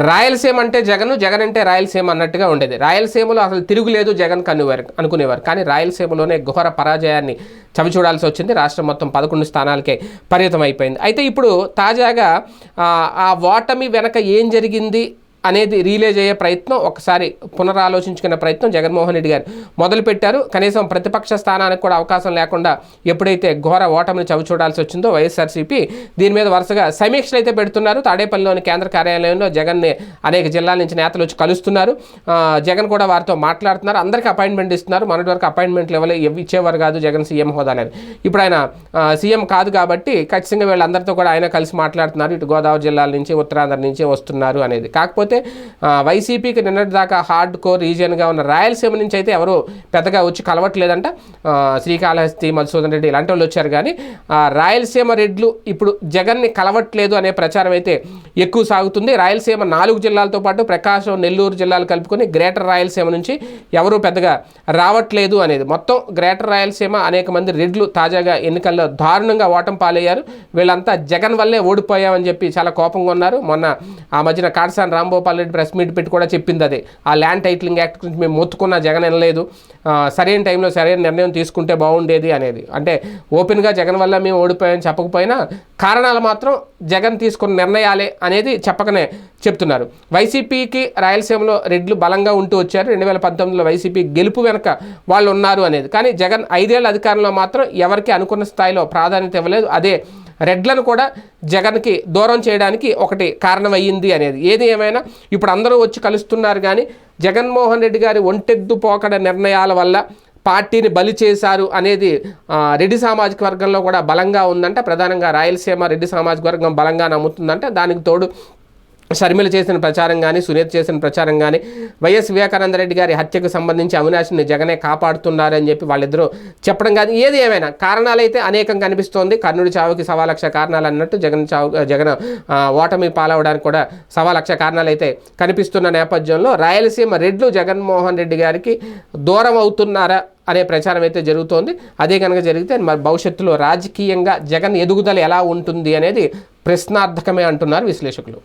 రాయలసీమ అంటే జగన్ జగన్ అంటే రాయలసీమ అన్నట్టుగా ఉండేది. రాయలసీమలో అసలు తిరుగులేదు జగన్ కనువారు అనుకునేవారు. కానీ రాయలసీమలోనే ఘోర పరాజయాన్ని చవి చూడాల్సి వచ్చింది. రాష్ట్రం మొత్తం పదకొండు స్థానాలకే పరిమితం అయిపోయింది అయితే ఇప్పుడు తాజాగా ఆ, ఆ ఓటమి వెనక ఏం జరిగింది? అనేది రిలీజ్ అయ్యే ప్రయత్నం ఒకసారి పునరాలోచించుకునే ప్రయత్నం జగన్మోహన్ రెడ్డి గారు మొదలుపెట్టారు. కనీసం ప్రతిపక్ష స్థానానికి కూడా అవకాశం లేకుండా ఎప్పుడైతే ఘోర ఓటమిని చవి చూడాల్సి వచ్చిందో వైఎస్ఆర్సీపీ దీని మీద వరుసగా సమీక్షలు అయితే పెడుతున్నారు. తాడేపల్లిలోని కేంద్ర కార్యాలయంలో జగన్ని అనేక జిల్లాల నుంచి నేతలు వచ్చి కలుస్తున్నారు. జగన్ కూడా వారితో మాట్లాడుతున్నారు. అందరికీ అపాయింట్మెంట్ ఇస్తున్నారు. మొన్నటి వరకు అపాయింట్మెంట్లు ఇవ్వలే ఇచ్చేవారు కాదు జగన్ సీఎం హోదాలని ఇప్పుడు ఆయన సీఎం కాదు కాబట్టి ఖచ్చితంగా వీళ్ళందరితో కూడా ఆయన కలిసి మాట్లాడుతున్నారు. ఇటు గోదావరి జిల్లాల నుంచి ఉత్తరాంధ్ర నుంచి వస్తున్నారు అనేది. కాకపోతే అయితే వైసీపీకి నిన్నటి దాకా హార్డ్ కోర్ రీజియన్గా ఉన్న రాయలసీమ నుంచి అయితే ఎవరు పెద్దగా వచ్చి కలవట్లేదంట. శ్రీకాళహస్తి మధుసూదన్ రెడ్డి ఇలాంటి వాళ్ళు వచ్చారు కానీ ఆ, రాయలసీమ రెడ్లు ఇప్పుడు జగన్ని కలవట్లేదు అనే ప్రచారం అయితే ఎక్కువ సాగుతుంది. రాయలసీమ నాలుగు జిల్లాలతో పాటు ప్రకాశం నెల్లూరు జిల్లాలు కలుపుకొని గ్రేటర్ రాయలసీమ నుంచి ఎవరు పెద్దగా రావట్లేదు అనేది. మొత్తం గ్రేటర్ రాయలసీమ అనేక మంది రెడ్లు తాజాగా ఎన్నికల్లో దారుణంగా ఓటం పాలయ్యారు. వీళ్ళంతా జగన్ వల్లే ఓడిపోయామని చెప్పి చాలా కోపంగా ఉన్నారు. మొన్న ఆ మధ్యన కాటసాని రాంగోపాల్ రెడ్డి ప్రెస్ మీట్ పెట్టి కూడా చెప్పింది అదే. ఆ ల్యాండ్ టైటిలింగ్ యాక్ట్ గురించి మేము మొత్తుకున్న జగన్ వినలేదు సరైన టైంలో సరైన నిర్ణయం తీసుకుంటే బాగుండేది అనేది. అంటే ఓపెన్గా జగన్ వల్ల మేము ఓడిపోయామని చెప్పకపోయినా కారణాలు మాత్రం జగన్ తీసుకున్న నిర్ణయాలే అనేది చెప్పకనే చెప్తున్నారు. వైసీపీకి రాయలసీమలో రెడ్లు బలంగా ఉంటూ వచ్చారు. రెండు వేల పంతొమ్మిదిలో వైసీపీ గెలుపు వెనక వాళ్ళు ఉన్నారు అనేది. కానీ జగన్ ఐదేళ్ళ అధికారంలో మాత్రం ఎవరికి అనుకున్న స్థాయిలో ప్రాధాన్యత ఇవ్వలేదు. అదే రెడ్లను కూడా జగన్కి దూరం చేయడానికి ఒకటి కారణమయ్యింది అనేది. ఏది ఏమైనా ఇప్పుడు అందరూ వచ్చి కలుస్తున్నారు కానీ జగన్మోహన్ రెడ్డి గారి ఒంటెద్దు పోకడ నిర్ణయాల వల్ల పార్టీని బలి చేశారు అనేది రెడ్డి సామాజిక వర్గంలో కూడా బలంగా ఉందంట. ప్రధానంగా రాయలసీమ రెడ్డి సామాజిక వర్గం బలంగా నమ్ముతుందంట. దానికి తోడు షర్మిల చేసిన ప్రచారం కానీ సునీత చేసిన ప్రచారం కానీ వైఎస్ వివేకానంద రెడ్డి గారి హత్యకు సంబంధించి అవినాష్ని జగనే కాపాడుతున్నారని చెప్పి వాళ్ళిద్దరూ చెప్పడం కాదు. ఏది ఏమైనా కారణాలైతే అనేకం కనిపిస్తోంది. కర్ణుడి చావుకి సవా లక్ష కారణాలు అన్నట్టు జగన్ చావు జగన్ ఓటమి పాలవడానికి కూడా సవా లక్ష కారణాలు అయితే కనిపిస్తున్న నేపథ్యంలో రాయలసీమ రెడ్లు జగన్మోహన్ రెడ్డి గారికి దూరం అవుతున్నారా అనే ప్రచారం అయితే జరుగుతోంది. అదే కనుక జరిగితే మరి భవిష్యత్తులో రాజకీయంగా జగన్ ఎదుగుదల ఎలా ఉంటుంది అనేది ప్రశ్నార్థకమే అంటున్నారు విశ్లేషకులు.